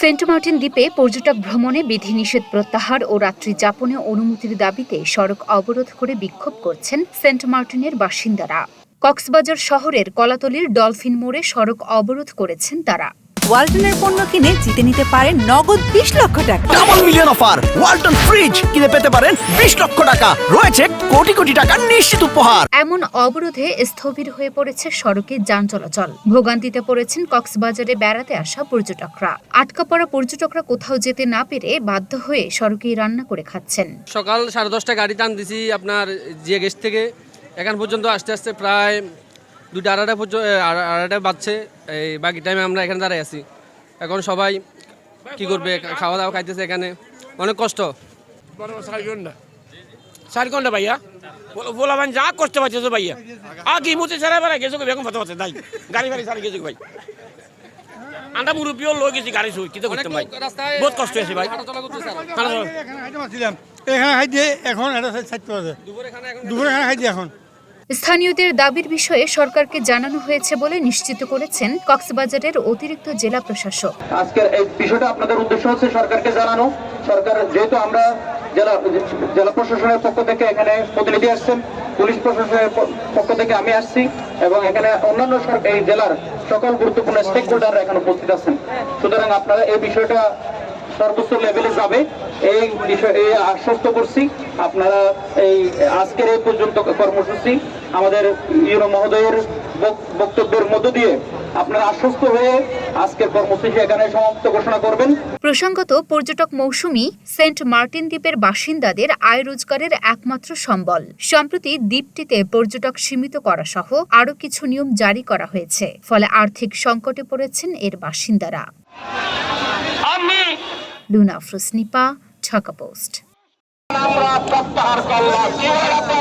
Saint Martin দ্বীপে পর্যটক ভ্রমণে বিধিনিষেধ প্রত্যাহার ও রাত্রি যাপনে অনুমতির দাবিতে সড়ক অবরোধ করে বিক্ষোভ করছেন সেন্ট মার্টিনের বাসিন্দারা। কক্সবাজার শহরের কলাতলির ডলফিন মোড়ে সড়ক অবরোধ করেছেন তারা। ওয়ালটনের পণ্য কিনে জিতে নিতে পারেন নগদ বিশ লক্ষ টাকা। Double million offer Walton fridge কিনে পেতে পারেন বিশ লক্ষ টাকা। রয়েছে কোটি কোটি টাকার নিশ্চিত উপহার। এমন অবরোধে স্থবির হয়ে পড়েছে সড়কে যান চলাচল। ভোগান্তিতে পড়েছেন কক্সবাজারে বেড়াতে আসা পর্যটকরা। আটকা পড়া পর্যটকরা কোথাও যেতে না পেরে বাধ্য হয়ে সড়কেই রান্না করে খাচ্ছেন। সকাল সাড়ে দশটা গাড়ি টান দিছি আপনার জিয়া গেস্ট থেকে। এখন পর্যন্ত আসতে আসতে প্রায় দুটা আড়াটা পর্যন্ত আড়াটা বাজছে। এই বাকি টাইমে আমরা এখানে দাঁড়াই আছি। এখন সবাই কি করবে? খাওয়া দাওয়া খাইতেছে এখানে। অনেক কষ্ট। চার ঘণ্টা ভাইয়া। বলা মানে যা পারছে তো ভাইয়া। আ কি মুতে ছেড়ে বেড়া গেছো এখন কথা পাচ্ছে তাই গাড়ি গাড়ি সারি গেছো ভাই আমরা মুরব্বীও লোক গেছি গাড়ি শুই কিন্তু অনেক করতে ভাই বহুত কষ্ট হয়েছে ভাই। এখানে খাই দিয়ে এখন এটা দুপুরে খানা এখন দুপুরে এখানে খাই দিয়ে এখন। স্থানীয়দের দাবির বিষয়ে সরকারকে জানানো হয়েছে বলে নিশ্চিত করেছেন কক্সবাজারের অতিরিক্ত জেলা প্রশাসক। আজকের এই বিষয়টা আপনাদের উদ্দেশ্য হচ্ছে সরকারকে জানানো। সরকার যেহেতু আমরা জেলা জেলা প্রশাসনের পক্ষ থেকে এখানে প্রতিনিধি আসছেন, পুলিশ প্রশাসনের পক্ষ থেকে আমি আসছি এবং এখানে অন্যান্য এই জেলার সকল গুরুত্বপূর্ণ স্টেক হোল্ডাররা এখানে উপস্থিত আছেন। সুতরাং আপনারা এই বিষয়টা সর্বোচ্চ লেভেলে যাবে। এই বিষয়ে আশ্বস্ত করছি। আপনারা এই আজকের এই পর্যন্ত কর্মসূচি আমাদের ইউরো মহোদয়ের বক্তব্যের মধ্য দিয়ে আপনারা আশ্বস্ত হয়ে আজকের কর্মসূচি এখানে সমাপ্ত ঘোষণা করবেন। প্রসঙ্গত পর্যটক মৌসুমি সেন্ট মার্টিন দ্বীপের বাসিন্দাদের আয় রোজগারের একমাত্র সম্বল। সম্প্রতি দ্বীপটিতে পর্যটক সীমিত করা সহ আরও কিছু নিয়ম জারি করা হয়েছে ফলে আর্থিক সংকটে পড়েছেন এর বাসিন্দারা। লুনা ফ্রুসনিপা ঢাকা পোস্ট। আমরা প্রত্যাহার করলাম। কি হলো আপনারা